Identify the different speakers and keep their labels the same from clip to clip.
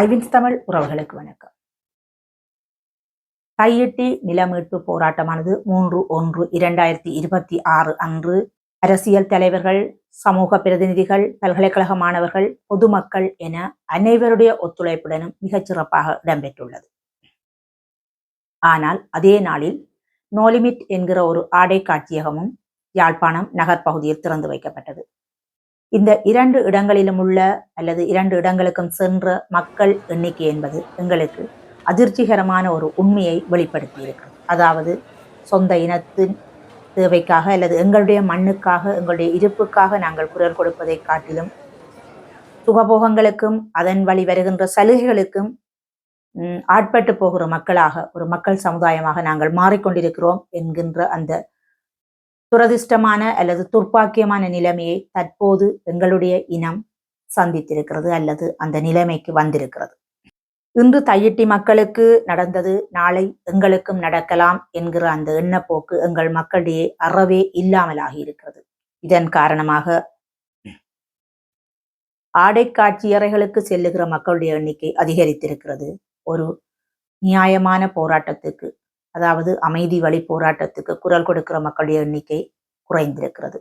Speaker 1: ஐவின்ஸ் தமிழ் உறவுகளுக்கு வணக்கம். கையெட்டி நிலமீட்பு போராட்டமானது மூன்று ஒன்று இரண்டாயிரத்தி இருபத்தி ஆறு அன்று அரசியல் தலைவர்கள் சமூக பிரதிநிதிகள் பல்கலைக்கழக மாணவர்கள் பொதுமக்கள் என அனைவருடைய ஒத்துழைப்புடனும் மிகச் சிறப்பாக இடம்பெற்றுள்ளது. ஆனால் அதே நாளில் நோலிமிட் என்கிற ஒரு ஆடை காட்சியகமும் யாழ்ப்பாணம் நகர் பகுதியில் திறந்து வைக்கப்பட்டது. இந்த இரண்டு இடங்களிலும் உள்ள அல்லது இரண்டு இடங்களுக்கும் சென்ற மக்கள் எண்ணிக்கை என்பது எங்களுக்கு அதிர்ச்சிகரமான ஒரு உண்மையை வெளிப்படுத்தி இருக்கிறது அதாவது சொந்த இனத்தின் தேவைக்காக அல்லது எங்களுடைய மண்ணுக்காக எங்களுடைய இருப்புக்காக நாங்கள் குரல் கொடுப்பதை காட்டிலும் சுகபோகங்களுக்கும் அதன் வழி வருகின்ற சலுகைகளுக்கும் ஆட்பட்டு போகிற மக்களாக ஒரு மக்கள் சமுதாயமாக நாங்கள் மாறிக்கொண்டிருக்கிறோம் என்கின்ற அந்த துரதிர்ஷ்டமான அல்லது துர்ப்பாக்கியமான நிலைமையை தற்போது எங்களுடைய இனம் சந்தித்திருக்கிறது அல்லது அந்த நிலைமைக்கு வந்திருக்கிறது. இன்று தையிட்டி மக்களுக்கு நடந்தது நாளை எங்களுக்கும் நடக்கலாம் என்கிற அந்த எண்ணப்போக்கு எங்கள் மக்களிடையே அறவே இல்லாமலாகி இருக்கிறது. இதன் காரணமாக ஆடை காட்சியறைகளுக்கு செல்லுகிற மக்களுடைய எண்ணிக்கை அதிகரித்திருக்கிறது. ஒரு நியாயமான போராட்டத்துக்கு அதாவது அமைதி வழி போராட்டத்துக்கு குரல் கொடுக்கிற மக்களுடைய எண்ணிக்கை குறைந்திருக்கிறது.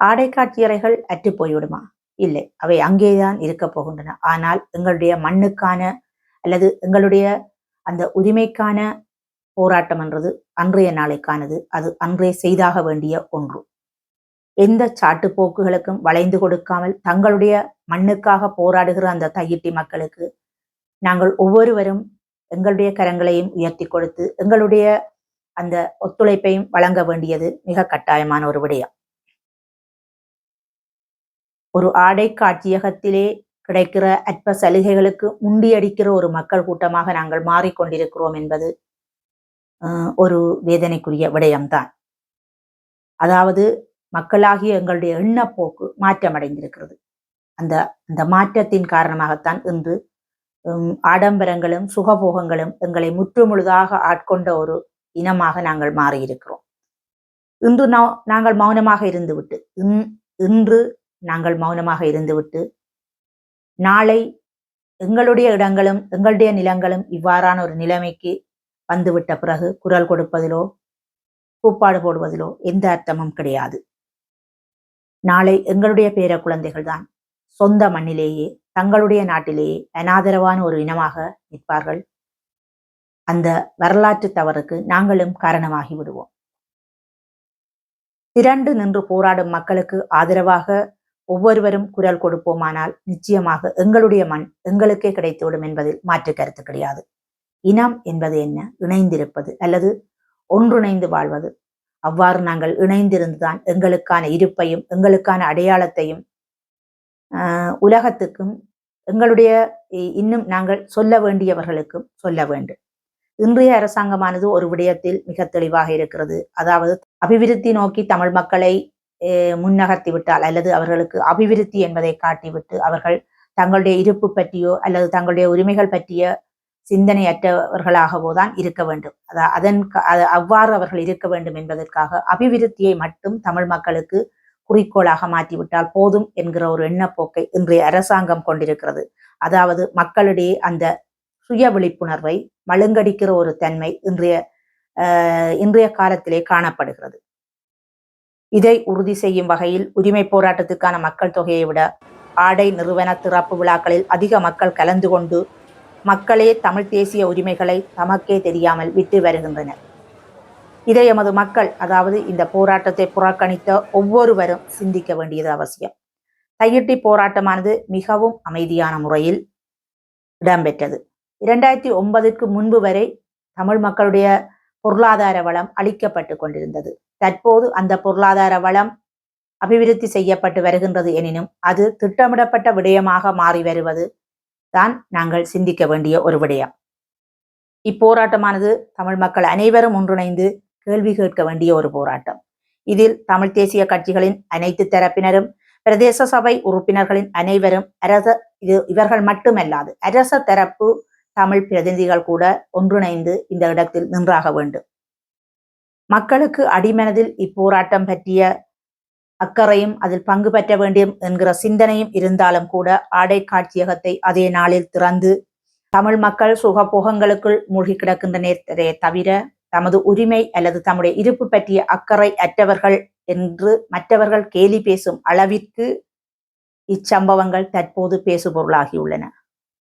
Speaker 1: ஆடை காட்சியறைகள் அற்று போய்விடுமா? இல்லை அவை அங்கேதான் இருக்க போகின்றன. ஆனால் எங்களுடைய மண்ணுக்கான அல்லது எங்களுடைய அந்த உரிமைக்கான போராட்டம் என்றது அன்றைய நாளைக்கானது. அது அன்றே செய்தாக வேண்டிய ஒன்று. எந்த சாட்டுப்போக்குகளுக்கும் வளைந்து கொடுக்காமல் தங்களுடைய மண்ணுக்காக போராடுகிற அந்த தையிட்டி மக்களுக்கு நாங்கள் ஒவ்வொருவரும் எங்களுடைய கரங்களையும் உயர்த்தி கொடுத்து எங்களுடைய அந்த ஒத்துழைப்பையும் வழங்க வேண்டியது மிக கட்டாயமான ஒரு விடயம். ஒரு ஆடை காட்சியகத்திலே கிடைக்கிற அற்ப சலுகைகளுக்கு முண்டியடிக்கிற ஒரு மக்கள் கூட்டமாக நாங்கள் மாறிக்கொண்டிருக்கிறோம் என்பது ஒரு வேதனைக்குரிய விடயம்தான். அதாவது மக்களாகிய எங்களுடைய எண்ணப்போக்கு மாற்றமடைந்திருக்கிறது. அந்த அந்த மாற்றத்தின் காரணமாகத்தான் இன்று ஆடம்பரங்களும் சுகபோகங்களும் எங்களை முற்றுமுழுதாக ஆட்கொண்ட ஒரு இனமாக நாங்கள் மாறியிருக்கிறோம். இன்று நாங்கள் மௌனமாக இருந்துவிட்டு இன்- இன்று நாங்கள் மௌனமாக இருந்துவிட்டு நாளை எங்களுடைய இடங்களும் எங்களுடைய நிலங்களும் இவ்வாறான ஒரு நிலைமைக்கு வந்துவிட்ட பிறகு குரல் கொடுப்பதிலோ கூப்பாடு போடுவதிலோ எந்த அர்த்தமும் கிடையாது. நாளை எங்களுடைய பேர குழந்தைகள் தான் சொந்த மண்ணிலேயே தங்களுடைய நாட்டிலேயே அனாதரவான ஒரு இனமாக நிற்பார்கள். அந்த வரலாற்று தவறுக்கு நாங்களும் காரணமாகி விடுவோம். திரண்டு நின்று போராடும் மக்களுக்கு ஆதரவாக ஒவ்வொருவரும் குரல் கொடுப்போமானால் நிச்சயமாக எங்களுடைய மண் எங்களுக்கே கிடைத்துவிடும் என்பதில் மாற்று கருத்து கிடையாது. இனம் என்பது என்ன? இணைந்திருப்பது அல்லது ஒன்றிணைந்து வாழ்வது? அவ்வாறு நாங்கள் இணைந்திருந்துதான் எங்களுக்கான இருப்பையும் எங்களுக்கான அடையாளத்தையும் உலகத்துக்கும் எங்களுடைய இன்னும் நாங்கள் சொல்ல வேண்டியவர்களுக்கும் சொல்ல வேண்டும். இன்றைய அரசாங்கமானது ஒரு விடயத்தில் மிக தெளிவாக இருக்கிறது. அதாவது அபிவிருத்தி நோக்கி தமிழ் மக்களை அஹ், முன்னகர்த்தி விட்டால் அல்லது அவர்களுக்கு அபிவிருத்தி என்பதை காட்டிவிட்டு அவர்கள் தங்களுடைய இருப்பு பற்றியோ அல்லது தங்களுடைய உரிமைகள் பற்றிய சிந்தனையற்றவர்களாகவோ தான் இருக்க வேண்டும். அதன் அவ்வாறு அவர்கள் இருக்க வேண்டும் என்பதற்காக அபிவிருத்தியை மட்டும் தமிழ் மக்களுக்கு குறிக்கோளாக மாற்றிவிட்டால் போதும் என்கிற ஒரு எண்ணப்போக்கை இன்றைய அரசாங்கம் கொண்டிருக்கிறது. அதாவது மக்களிடையே அந்த சுய விழிப்புணர்வை மழுங்கடிக்கிற ஒரு தன்மை இன்றைய இன்றைய காலத்திலே காணப்படுகிறது. இதை உறுதி செய்யும் வகையில் உரிமை போராட்டத்துக்கான மக்கள் தொகையை விட ஆடை நிறுவன திறப்பு விழாக்களில் அதிக மக்கள் கலந்து கொண்டு மக்களே தமிழ் தேசிய உரிமைகளை தமக்கே தெரியாமல் விட்டு வருகின்றனர். இதை எமது மக்கள் அதாவது இந்த போராட்டத்தை புறக்கணித்த ஒவ்வொருவரும் சிந்திக்க வேண்டியது அவசியம். தையிட்டி போராட்டமானது மிகவும் அமைதியான முறையில் இடம்பெற்றது. இரண்டாயிரத்தி ஒன்பதுக்கு முன்பு வரை தமிழ் மக்களுடைய பொருளாதார வளம் அளிக்கப்பட்டு கொண்டிருந்தது. தற்போது அந்த பொருளாதார வளம் அபிவிருத்தி செய்யப்பட்டு வருகின்றது எனினும் அது திட்டமிடப்பட்ட விடயமாக மாறி வருவது தான் நாங்கள் சிந்திக்க வேண்டிய ஒரு விடயம். இப்போராட்டமானது தமிழ் மக்கள் அனைவரும் ஒன்றிணைந்து கேள்வி கேட்க வேண்டிய ஒரு போராட்டம். இதில் தமிழ் தேசிய கட்சிகளின் அனைத்து தரப்பினரும் பிரதேச சபை உறுப்பினர்களின் அனைவரும் அரச இது இவர்கள் மட்டுமல்லாது அரச தரப்பு தமிழ் பிரதிநிதிகள் கூட ஒன்றிணைந்து இந்த இடத்தில் நின்றாக வேண்டும். மக்களுக்கு அடிமனதில் இப்போராட்டம் பற்றிய அக்கறையும் அதில் பங்கு பெற்ற வேண்டும் என்கிற சிந்தனையும் இருந்தாலும் கூட ஆடை காட்சியகத்தை அதே நாளில் திறந்து தமிழ் மக்கள் சுகபோகங்களுக்குள் மூழ்கி கிடக்கின்ற நேரத்தை தவிர தமது உரிமை அல்லது தம்முடைய இருப்பு பற்றிய அக்கறை அற்றவர்கள் என்று மற்றவர்கள் கேலி பேசும் அளவிற்கு இச்சம்பவங்கள் தற்போது பேசுபொருளாகியுள்ளன.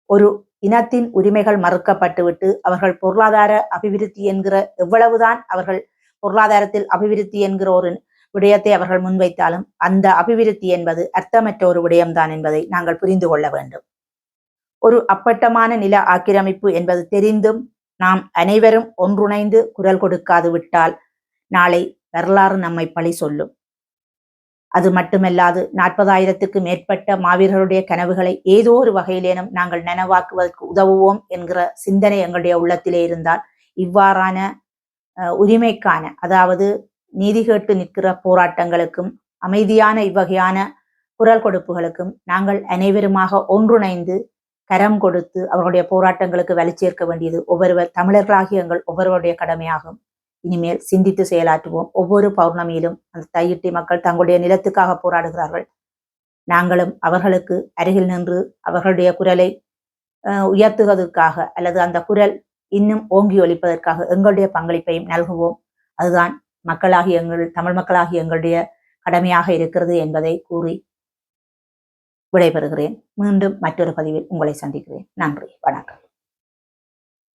Speaker 1: ஒரு இனத்தின் உரிமைகள் மறுக்கப்பட்டுவிட்டு அவர்கள் பொருளாதார அபிவிருத்தி என்கிற எவ்வளவுதான் அவர்கள் பொருளாதாரத்தில் அபிவிருத்தி என்கிற ஒரு விடயத்தை அவர்கள் முன்வைத்தாலும் அந்த அபிவிருத்தி என்பது அர்த்தமற்ற ஒரு விடயம்தான் என்பதை நாங்கள் புரிந்து கொள்ள வேண்டும். ஒரு அப்பட்டமான நில ஆக்கிரமிப்பு என்பது தெரிந்தும் நாம் அனைவரும் ஒன்றுணைந்து குரல் கொடுக்காது விட்டால் நாளை வரலாறு நம்மை பழி சொல்லும். அது மட்டுமல்லாது நாற்பதாயிரத்துக்கு மேற்பட்ட மாவீரர்களுடைய கனவுகளை ஏதோ ஒரு வகையிலேனும் நாங்கள் நனவாக்குவதற்கு உதவுவோம் என்கிற சிந்தனை எங்களுடைய உள்ளத்திலே இருந்தால் இவ்வாறான உரிமைக்கான அதாவது நீதி கேட்டு நிற்கிற போராட்டங்களுக்கும் அமைதியான இவ்வகையான குரல் கொடுப்புகளுக்கும் நாங்கள் அனைவருமாக ஒன்றுணைந்து கரம் கொடுத்து அவர்களுடைய போராட்டங்களுக்கு வலி சேர்க்க வேண்டியது ஒவ்வொருவர் தமிழர்களாகிய எங்கள் ஒவ்வொருவருடைய கடமையாகும். இனிமேல் சிந்தித்து செயலாற்றுவோம். ஒவ்வொரு பௌர்ணமியிலும் அந்த தையிட்டி மக்கள் தங்களுடைய நிலத்துக்காக போராடுகிறார்கள். நாங்களும் அவர்களுக்கு அருகில் நின்று அவர்களுடைய குரலை உயர்த்துவதற்காக அல்லது அந்த குரல் இன்னும் ஓங்கி ஒழிப்பதற்காக எங்களுடைய பங்களிப்பையும் நல்குவோம். அதுதான் மக்களாகி எங்கள் தமிழ் மக்களாகி எங்களுடைய கடமையாக இருக்கிறது என்பதை கூறி விடைபெறுகிறேன். மீண்டும் மற்றொரு பதிவில் உங்களை சந்திக்கிறேன். நன்றி. வணக்கம்.